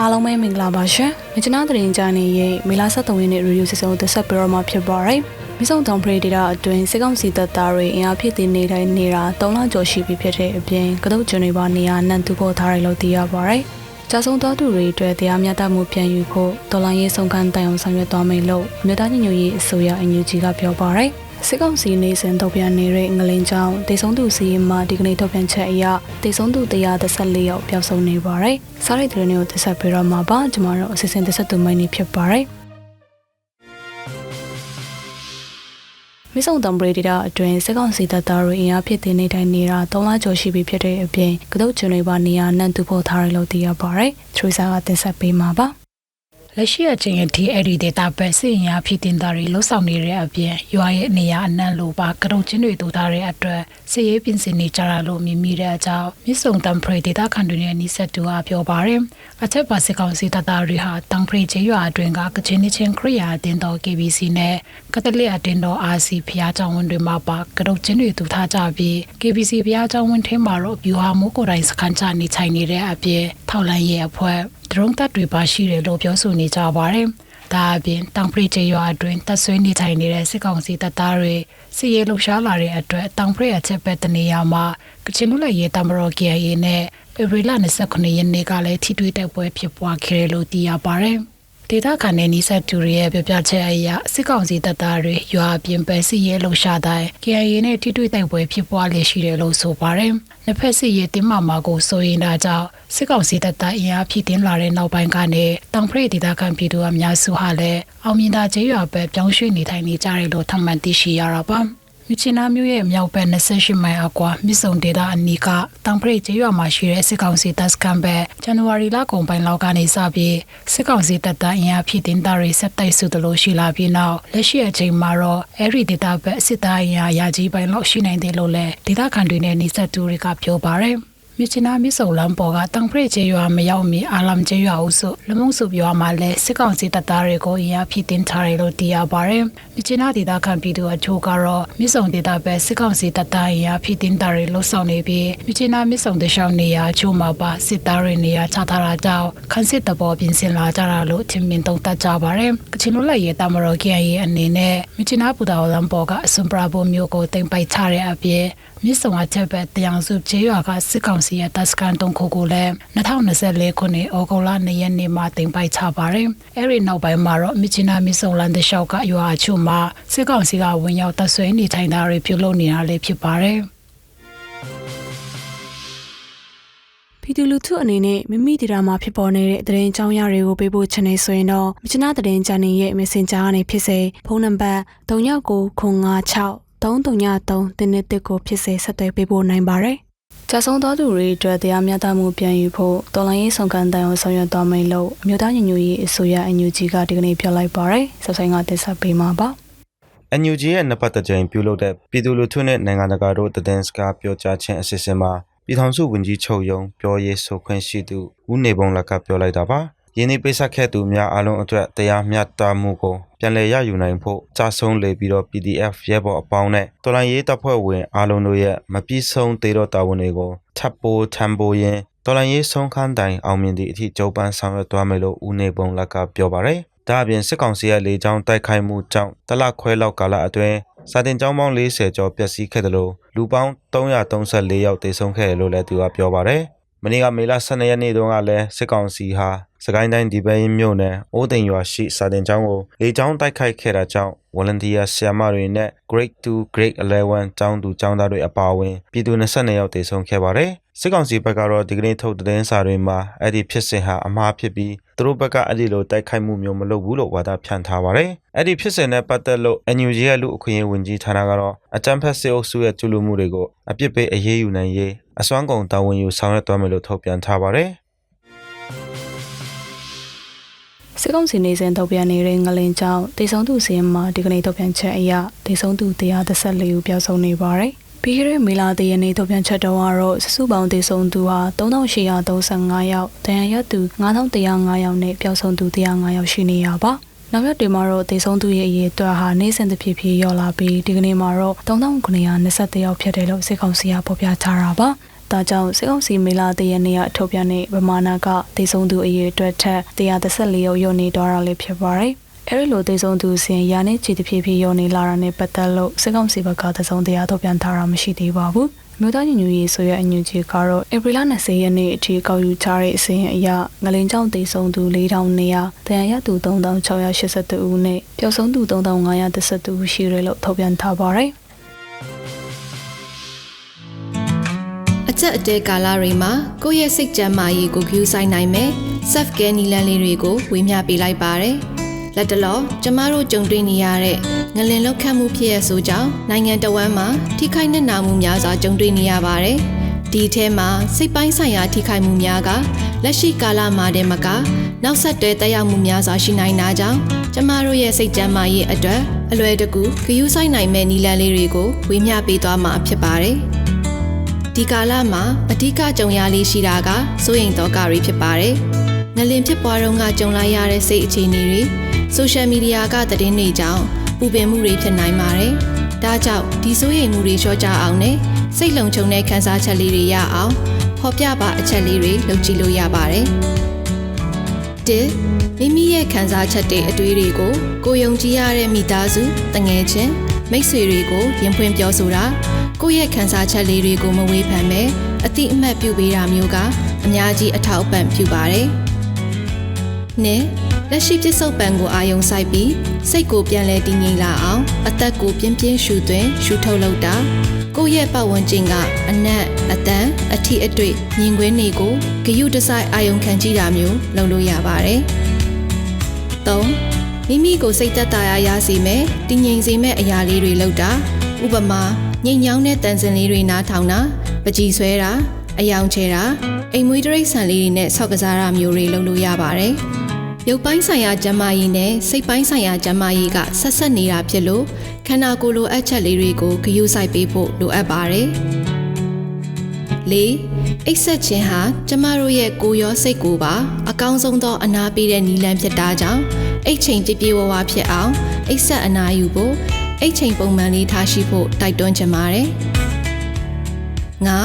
အားလုံးပဲမင်္ဂလာပါရှင်။မြချနာသတင်းကြနေရဲ့မေလာ73ရက်နေ့ရေဒီယိုစီစဉ်ကိုတက်ဆက်ပြီးတော့မှဖြစ်ပါရယ်။မိဆောင်တောင်ပရိဒေတာအတွင်းစစ်ကောင်စီတပ်သားတွေအင်အားဖြည့်တင်နေတိုင်းနေတာ3လကျော်ရှိပြီဖြစ်တဲ့အပြင်ကတုတ်ကျွန်းတွေပါနေရာနှံ့သူဖို့ထားရလို့သိရပါရယ်။ကြာဆုံးသွားသူတွေအတွက်တရားမျှတမှုပြန်ယူဖို့ဒေါ်လာရေးဆုံးခန်းတိုင်အောင်ဆောင်ရွက်သွားမယ်လို့အမျိုးသားညီညွတ်ရေးအစိုးရအင်ယူဂျီကပြောပါရယ်။ စစ်ကောင်စီနေစဉ်ထုတ်ပြန်နေတဲ့ငလင်ကြောင်းတေဆုံးသူစီရင်မှာဒီကနေ့ထုတ်ပြန်ချက်အရတေဆုံးသူ134ယောက်ပျောက်ဆုံးနေပါတယ်။စားရိတ်တဲ့တွေကိုတက်ဆက်ပြီးတော့မှာပါကျွန်တော်တို့အစီအစဉ်တက်ဆက်သူမိုင်းနေဖြစ်ပါတယ်။မစ်ဆုံတံပရီဒေတာအတွင်းစစ်ကောင်စီတပ်သားတွေအင်အားဖြစ်တင်နေတိုင်းနေတာ၃လကျော်ရှိပြီဖြစ်တဲ့အပြင်ကတုတ်ကျွန်းတွေပါနေရာနှံ့သူဖို့ထားရလို့သိရပါတယ်။ထရီဆာကတင်ဆက်ပေးမှာပါ။ လက်ရှိအချိန်အထိအဲ့ဒီဒေတာပဲစစ်ရင်အားဖြစ်တင်တာတွေလှုပ်ဆောင်နေတဲ့အပြင်ရွာရဲ့နေရာအနှံ့လိုပါကရုံချင်းတွေတူထားတဲ့အတွက်စစ်ရေးပြင်ဆင်နေကြတာလို့မြင်မိတဲ့အကြောင်းမြစ်ဆုံတံဖရီဒေတာခန်တွေနဲ့နီးစပ်သူကပြောပါတယ်အချက်ပါစစ်ကောင်စီတပ်သားတွေဟာတံဖရီကျေးရွာအတွင်းကကချင်နီချင်းခရီးယာအတင်းတော် KBC နဲ့ကတလစ်အတင်းတော် RC ဖျားကြောင်ဝန်တွေမှာပါကရုံချင်းတွေတူထားကြပြီး KBC ဖျားကြောင်ဝန်ထဲမှာတော့ဗျူဟာမိုးကိုယ်တိုင်စခန်းချနေထိုင်နေတဲ့အပြင်ထောက်လန်းရဲ့အဖွဲ့ ဒရုန်းတပ်တွေပါရှိတယ်လို့ပြောဆိုနေကြပါတယ်။ဒါအပြင်တောင်ပရိကျေရွာအတွင်းတပ်ဆွေးနေထိုင်နေတဲ့စစ်ကောင်စီတပ်သားတွေစစ်ရေးလှုပ်ရှားလာတဲ့အတွက်တောင်ပရိအချက်ပဲတနေရာမှာကချင်လူလိုက်ရေးတမတော် KIA နဲ့ဧပြီလ29ရက်နေ့ကလည်းထိတွေ့တိုက်ပွဲဖြစ်ပွားခဲ့တယ်လို့သိရပါတယ်။ ဒေတာခန်နဲ့နီးစပ်သူတွေရဲ့ပြောပြချက်အရစစ်ကောင်စီတပ်သားတွေရွာပြင်ပစစ်ရေးလှုပ်ရှားတိုင်း KIA နဲ့ထိတွေ့တိုက်ပွဲဖြစ်ပွားလျက်ရှိတယ်လို့ဆိုပါတယ်။နှစ်ဖက်စစ်ရေးတင်းမာမှာကိုစိုးရင်တာကြောင့်စစ်ကောင်စီတပ်သားအင်အားဖြည့်တင်းလာတဲ့နောက်ပိုင်းကနေတောင်ဖရိဒေတာခန်ပြည်သူအများစုဟာလည်းအောင်မြင်တာကျေးရွာပဲပြောင်းရွှေ့နေထိုင်နေကြတယ်လို့ထပ်မံသိရှိရတာပါ။ မြချင်နာမျိုးရဲ့မြောက်ဘက်28မိုင်အကွာမြစ်စုံဒေတာအနီးကတောင်ပရိတ်ကျေးရွာမှာရှိတဲ့စစ်ကောင်စီတပ်စခန်းဘက်ဇန်နဝါရီလကုန်ပိုင်းလောက်ကနေစပြီးစစ်ကောင်စီတပ်သားအင်အားဖြည့်တင်တာတွေဆက်တိုက်စုသလိုရှိလာပြီးနောက်လက်ရှိအချိန်မှာတော့အဲ့ဒီဒေတာဘက်စစ်သားအင်အားရာကြီးပိုင်းလောက်ရှိနိုင်တယ်လို့လည်းဒေတာခန်တွေနဲ့နှိစက်သူတွေကပြောပါတယ်။ မြချနာမြစုံလမ်းပေါ်ကတံဖရိကျေးရွာမရောက်မီအာလမ်ကျေးရွာအုပ်စုလမုံစုရွာမှာလည်းစစ်ကောင်စီတပ်သားတွေကိုအင်အားဖြည့်တင်းထားတယ်လို့သိရပါတယ်။မြချနာဒေသခံပြည်သူအချို့ကတော့မြစုံဒေသပဲစစ်ကောင်စီတပ်သားအင်အားဖြည့်တင်းတာတွေလှုပ်ဆောင်နေပြီးမြချနာမြစုံတရှောင်းနေရာအချို့မှာပါစစ်သားတွေနေရာချထားတာကြောင့်ခန်းစစ်တဘောပြင်ဆင်လာကြတာလို့ထင်မြင်သုံးသပ်ကြပါတယ်။ကချင်လူလိုက်ရဲ့တမတော် KIA အနေနဲ့မြချနာပူတာလမ်းပေါ်ကအစွန်ပရာဘိုမျိုးကိုတင်ပိုက်ချတဲ့အပြင်မြစ်ဆုံအချက်ပဲတရားစုကျေးရွာကစစ်ကောင်စီရဲ့တပ်စခန်းတုံးခုကိုလည်း2024ခုနှစ်ဩဂုတ်လ2ရက်နေ့မှာတင်ပိုက်ချပါတယ်။အဲဒီနောက်ပိုင်းမှာတော့မြစ်ချနာမြစ်ဆုံလန်တလျှောက်ကရွာအချို့မှာစစ်ကောင်စီကဝင်ရောက်တပ်ဆွဲနေထိုင်တာတွေပြုလုပ်နေတာလည်းဖြစ်ပါတယ်။ပြည်သူလူထုအနေနဲ့မိမိဒေတာမှာဖြစ်ပေါ်နေတဲ့သတင်းအကြောင်းအရာတွေကိုပေးဖို့ချင်နေဆိုရင်တော့မြချနာသတင်းချန်နယ်ရဲ့ Messenger ကနေဖြစ်စေဖုန်းနံပါတ်3996 333တင်းတစ်ကိုဖြစ်စေဆက်သွယ်ပေးဖို့နိုင်ပါတယ်။ကြာဆုံးသောသူတွေအတွက်တရားမျှတမှုပြန်ယူဖို့တော်လိုင်းရေးဆောင်ကန်တိုင်အောင်ဆောင်ရွက်သွားမယ်လို့အမျိုးသားညီညွတ်ရေးအစိုးရအန်ယူဂျီကဒီကနေ့ပြောလိုက်ပါတယ်။ဆက်ဆိုင်ကတင်ဆက်ပေးမှာပါ။ NUG ရဲ့နှစ်ပတ်တကြိမ်ပြုလုပ်တဲ့ပြည်သူလူထုနဲ့နိုင်ငံတကာတို့တည်င်းစကားပြောကြားခြင်းအစီအစဉ်မှာပြည်ထောင်စုဝန်ကြီးချုပ်ယုံပြောရေးဆိုခွင့်ရှိသူဦးနေပုံလက်ကပြောလိုက်တာပါ ယင်းဒီပိတ်ဆက်ခဲ့သူများအားလုံးအတွက်တရားမျှတမှုကိုပြန်လည်ရယူနိုင်ဖို့ကြဆုံးလေပြီးတော့ PDF ရဲဘော်အပေါင်းနဲ့တော်လိုင်းရေးတပ်ဖွဲ့ဝင်အားလုံးတို့ရဲ့မပြည့်စုံသေးတော့တာဝန်တွေကိုထပ်ပိုးထံပိုးရင်းတော်လိုင်းရေးဆုံးခန်းတိုင်အောင်မြင်သည့်အထိကြိုးပမ်းဆောင်ရွက်သွားမယ်လို့ဦးနေပုံလက်ကပြောပါတယ်ဒါအပြင်စစ်ကောင်စီရဲ့လေကြောင်းတိုက်ခိုက်မှုကြောင့်တလခွဲလောက်ကာလအတွင်းစာတင်ကျောင်းပေါင်း40ကျော်ပျက်စီးခဲ့တယ်လို့လူပေါင်း334ယောက်တေဆုံးခဲ့တယ်လို့လည်းသူကပြောပါတယ်။ မနေ့ကမေလ12ရက်နေ့တုန်းကလည်းစစ်ကောင်စီဟာစကိုင်းတိုင်းဒီပဲရင်မြို့နယ်အိုးတိန်ရွာရှိစာတင်ကျောင်းကိုလေကြောင်းတိုက်ခိုက်ခဲ့တာကြောင့် volunteer ဆရာမတွေနဲ့ grade 2 grade 11ကျောင်းသူကျောင်းသားတွေအပါအဝင်ပြည်သူ22ယောက်တေဆုံးခဲ့ပါတယ်။ စစ်ကောင်စီဘက်ကတော့ဒီကနေ့ထုတ်သတင်းစာတွေမှာအဲ့ဒီဖြစ်စဉ်ဟာအမှားဖြစ်ပြီးသူတို့ဘက်ကအဲ့ဒီလိုတိုက်ခိုက်မှုမျိုးမလုပ်ဘူးလို့ဝါဒဖြန့်ထားပါတယ်။အဲ့ဒီဖြစ်စဉ်နဲ့ပတ်သက်လို့ NUG ရဲ့လူအခွင့်အရေးဝန်ကြီးဌာနကတော့အကြမ်းဖက်စစ်အုပ်စုရဲ့ကျူးလွန်မှုတွေကိုအပြစ်ပေးအရေးယူနိုင်ရေးအစွမ်းကုန်တာဝန်ယူဆောင်ရွက်သွားမယ်လို့ထုတ်ပြန်ထားပါတယ်။စစ်ကောင်စီနေစဉ်ထုတ်ပြန်နေတဲ့ငလင်ကြောင့်တေဆုံးသူစီရင်မှာဒီကနေ့ထုတ်ပြန်ချက်အရတေဆုံးသူ134ဦးပျောက်ဆုံးနေပါတယ်။ ပြီးခဲ့တဲ့မေလတရနေ့ထုတ်ပြန်ချက်တော့ကတော့စစုပေါင်းတေဆုံးသူဟာ3835ယောက်၊တန်ရရသူ9105ယောက်နဲ့ပျောက်ဆုံးသူ105ယောက်ရှိနေရပါ။နောက်ရက်တွေမှာတော့တေဆုံးသူရဲ့အရေးအတွက်ဟာနေစဉ်တစ်ဖြည်းဖြည်းလျော့လာပြီးဒီကနေ့မှာတော့3923ယောက်ဖြစ်တယ်လို့စစ်ကောင်စီကဖော်ပြထားတာပါ။တဒါကြောင့်စစ်ကောင်စီမေလာတရနေရထုတ်ပြန်တဲ့ဗမာနာကဒေဆုံးသူအရေးအတွက်ထက်134ရောက်ရုံနေတော့တာလေးဖြစ်ပါတယ်။ အဲဒီလိုဒေဆုံးသူစဉ်ရာနဲ့ချီတဖြည်းဖြည်းရုံနေလာတာနဲ့ပတ်သက်လို့စစ်ကောင်စီဘက်ကသစုံတရားထုတ်ပြန်ထားတာမရှိသေးပါဘူး။မြို့သားညီညွတ်ရေးဆိုရအညွန့်ကြီးကတော့ဧပြီလ20ရက်နေ့အထိကောက်ယူထားတဲ့အစင်းအရငလင်ကြောင့်ဒေဆုံးသူ4000နေရတန်ရရသူ3682ဦးနဲ့ပျောက်ဆုံးသူ3512ဦးရှိတယ်လို့ထုတ်ပြန်ထားပါတယ်။အချက်အတဲကာလတွေမှာကိုယ့်ရဲ့စိတ်ကြမ်းမာရေးကိုဂရုစိုက်နိုင်မယ် self care နီလန်းလေးတွေကိုဝေမျှပေးလိုက်ပါတယ် လက်တလောကျမတို့ကြုံတွေ့နေရတဲ့ငလင်လောက်ခတ်မှုဖြစ်ရဆိုကြောင့်နိုင်ငံတော်ဝန်မှာထိခိုက်နစ်နာမှုများစွာကြုံတွေ့နေရပါတယ်ဒီအထဲမှာစိတ်ပိုင်းဆိုင်ရာထိခိုက်မှုများကလက်ရှိကာလမှာတည်းမကနောက်ဆက်တွဲတက်ရောက်မှုများစွာရှိနိုင်တာကြောင့်ကျမတို့ရဲ့စိတ်ကြမ်းမာရေးအတွက်အလွယ်တကူဂရုစိုက်နိုင်မဲ့နီလန်းလေးတွေကိုဝေမျှပေးသွားမှာဖြစ်ပါတယ်ဒီကာလမှာအဓိကကြုံရလေးရှိတာကစိုးရိမ်သောကတွေဖြစ်ပါတယ်။ငလင်ဖြစ်ပွားတော့ကကြုံလာရတဲ့စိတ်အခြေအနေတွေ ဆိုရှယ်မီဒီယာကသတင်းတွေကြောင့်ပူပင်မှုတွေဖြစ်နိုင်ပါတယ်။ဒါကြောင့်ဒီစိုးရိမ်မှုတွေလျှော့ချအောင်နဲ့စိတ်လုံခြုံတဲ့ခံစားချက်လေးတွေရအောင်ဖော်ပြပါအချက်လေးတွေလုပ်ကြည့်လို့ရပါတယ်။တစ်မိမိရဲ့ခံစားချက်တွေအတွေးတွေကိုကိုယုံကြည်ရတဲ့မိသားစုတငယ်ချင်းမိတ်ဆွေတွေကိုရင်ဖွင့်ပြောဆိုတာကိုယ့်ရဲ့ခံစားချက်လေးတွေကိုမဝေဖန်ပဲအတိအမှတ်ပြုပေးတာမျိုးကအများကြီးအထောက်အပံ့ပြုပါတယ်။နှစ် လက်ရှိပြစ္ဆုတ်ပံကိုအာယုံဆိုင်ပြီးစိတ်ကိုပြန်လဲတည်ငြိမ်လာအောင်အသက်ကိုပြင်းပြင်းရှူသွင်းရှူထုတ်လုပ်တာကိုယ့်ရဲ့ပတ်ဝန်းကျင်ကအနက်အတန်အထီအတွေ့မြင်ကွင်းတွေကိုဂယုတစိုက်အာယုံခံကြည့်တာမျိုးလုပ်လို့ရပါတယ်။၃မိမိကိုစိတ်သက်သာရရစေမယ်တည်ငြိမ်စေမယ့်အရာလေးတွေလုပ်တာဥပမာငိမ်ညောင်းတဲ့တန်စင်လေးတွေနားထောင်တာပကြည်ဆွဲတာအယောင်ချဲတာအိမ်မွေးတရိတ်ဆန်လေးတွေနဲ့ဆောက်ကစားတာမျိုးတွေလုပ်လို့ရပါတယ်။ ရုပ်ပိုင်းဆိုင်ရာကျန်းမာရေးနဲ့စိတ်ပိုင်းဆိုင်ရာကျန်းမာရေးကဆက်ဆက်နေတာဖြစ်လို့ခန္ဓာကိုယ်လိုအပ်ချက်လေးတွေကိုဂရုစိုက်ပေးဖို့လိုအပ်ပါတယ်။၄အိတ်ဆက်ခြင်းဟာကျမတို့ရဲ့ကိုယ်ရောစိတ်ကိုပါအကောင်းဆုံးသောအနာပေးတဲ့နည်းလမ်းဖြစ်တာကြောင့်အိတ်ချိန်ပြည့်ပြည့်ဝဝဖြစ်အောင်အိတ်ဆက်အနာယူဖို့အိတ်ချိန်ပုံမှန်လေးထားရှိဖို့တိုက်တွန်းချင်ပါတယ်။ငါ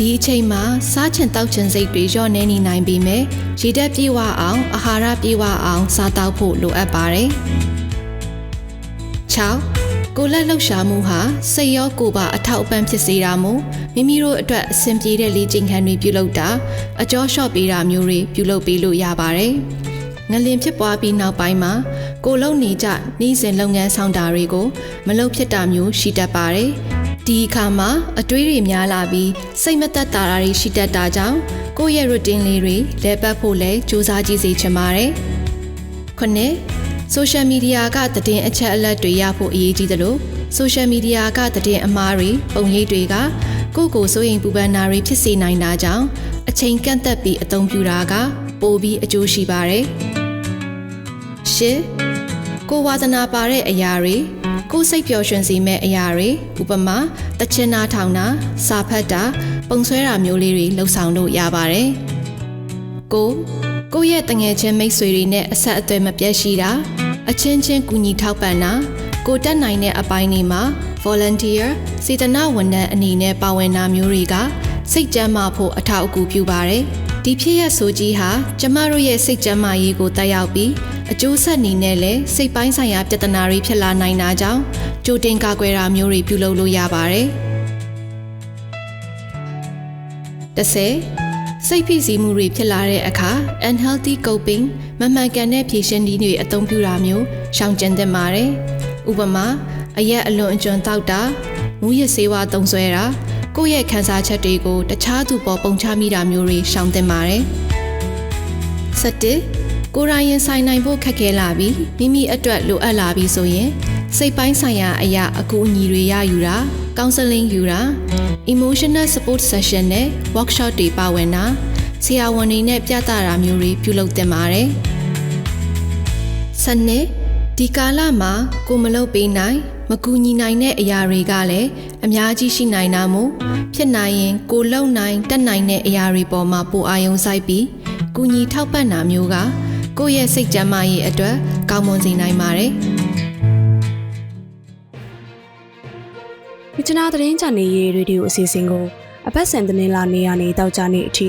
ဒီအချိန်မှာစားချင်တောက်ချင်စိတ်တွေလျော့နေနေနိုင်ပြီမဲ့ရည်တက်ပြေဝအောင်အာဟာရပြေဝအောင်စားတောက်ဖို့လိုအပ်ပါတယ်။6ကိုလက်လှုပ်ရှားမှုဟာစိတ်ရောကိုယ်ပါအထောက်အပံ့ဖြစ်စေတာမို့မိမိတို့အတွက်အဆင်ပြေတဲ့လေ့ကျင့်ခန်းတွေပြုလုပ်တာအကျော်လျှော့ပေးတာမျိုးတွေပြုလုပ်ပေးလို့ရပါတယ်။ငလင်ဖြစ်ပွားပြီးနောက်ပိုင်းမှာကိုလုံနေကြနှီးစင်လုပ်ငန်းဆောင်တာတွေကိုမလုပ်ဖြစ်တာမျိုးရှိတတ်ပါတယ်။ ဒီအခါမှာအတွေးတွေများလာပြီးစိတ်မသက်သာတာတွေရှိတတ်တာကြောင့်ကိုယ့်ရဲ့ routine လေးတွေလဲပတ်ဖို့လဲစူးစမ်းကြည့်စေချင်ပါတယ်။ခုနှစ် social media ကသတင်းအချက်အလက်တွေရဖို့အရေးကြီးတယ်လို့ social media ကသတင်းအမှားတွေပုံရိပ်တွေကကိုယ့်ကိုယ်စိုးရိမ်ပူပန်တာတွေဖြစ်စေနိုင်တာကြောင့်အချိန်ကန့်သက်ပြီးအသုံးပြုတာက ပိုပြီးအကျိုးရှိပါတယ်။ရှစ်ကိုဝါသနာပါတဲ့အရာတွေ ကိုယ်စိတ်ပျော်ရွှင်စေမဲ့အရာတွေဥပမာတချင်နာထောင်တာစာဖတ်တာပုံဆွဲတာမျိုးလေးတွေလှုပ်ဆောင်လို့ရပါတယ်။ကိုကိုယ့်ရဲ့တငယ်ချင်းမိတ်ဆွေတွေနဲ့အဆက်အသွယ်မပြတ်ရှိတာအချင်းချင်းကူညီထောက်ပံ့တာကိုတက်နိုင်တဲ့အပိုင်းတွေမှာ volunteer စေတနာဝန်ထမ်းအနေနဲ့ပါဝင်တာမျိုးတွေကစိတ်ကြမ်းမာဖို့အထောက်အကူပြုပါတယ်။ ဒီဖြစ်ရဆိုကြီးဟာကျမတို့ရဲ့စိတ်ကြမ်းမာရေးကိုတက်ရောက်ပြီးအကျိုးဆက်အနေနဲ့လည်းစိတ်ပိုင်းဆိုင်ရာပြဿနာတွေဖြစ်လာနိုင်တာကြောင့်ကြိုတင်ကာကွယ်တာမျိုးတွေပြုလုပ်လို့ရပါတယ်။တစ်ဆယ်စိတ်ဖိစီးမှုတွေဖြစ်လာတဲ့အခါ unhealthy coping မမှန်ကန်တဲ့ဖြေရှင်းနည်းတွေအသုံးပြုတာမျိုးရှောင်ကျဉ်သင့်ပါတယ်။ဥပမာအရက်အလွန်အကျွံတောက်တာမူရစ်ဆေးဝါးသုံးစွဲတာ ကိုယ့်ရဲ့ခံစားချက်တွေကိုတခြားသူပေါ်ပုံချမိတာမျိုးတွေရှောင်သင့်ပါတယ်။၁၁ကိုယ်တိုင်ရင်ဆိုင်နိုင်ဖို့ခက်ခဲလာပြီးမိမိအတွက်လိုအပ်လာပြီးဆိုရင်စိတ်ပိုင်းဆိုင်ရာအရာအကူအညီတွေရယူတာကောင်ဆယ်လင်းယူတာ emotional support session နဲ့ workshop တွေပါဝင်တာဆရာဝန်တွေနဲ့ပြသတာမျိုးတွေပြုလုပ်သင့်ပါတယ်။စနစ် ဒီကာလမှာကိုမလုပ်ပေးနိုင် မကူညီနိုင်တဲ့အရာတွေကလည်းအများကြီးရှိနိုင်တာမို့ဖြစ်နိုင်ရင်ကိုလုံနိုင်တက်နိုင်တဲ့အရာတွေပေါ်မှာပိုအာရုံစိုက်ပြီးကူညီထောက်ပံ့တာမျိုးကကိုယ့်ရဲ့စိတ်ကြမ်းမာရေးအတွက်ကောင်းမွန်စေနိုင်ပါတယ်။မြချနာသတင်းချန်နေရေးရေဒီယိုအစီအစဉ်ကိုအပတ်စဉ်သတင်းလာနေရနေတောက်ကြနေအထိ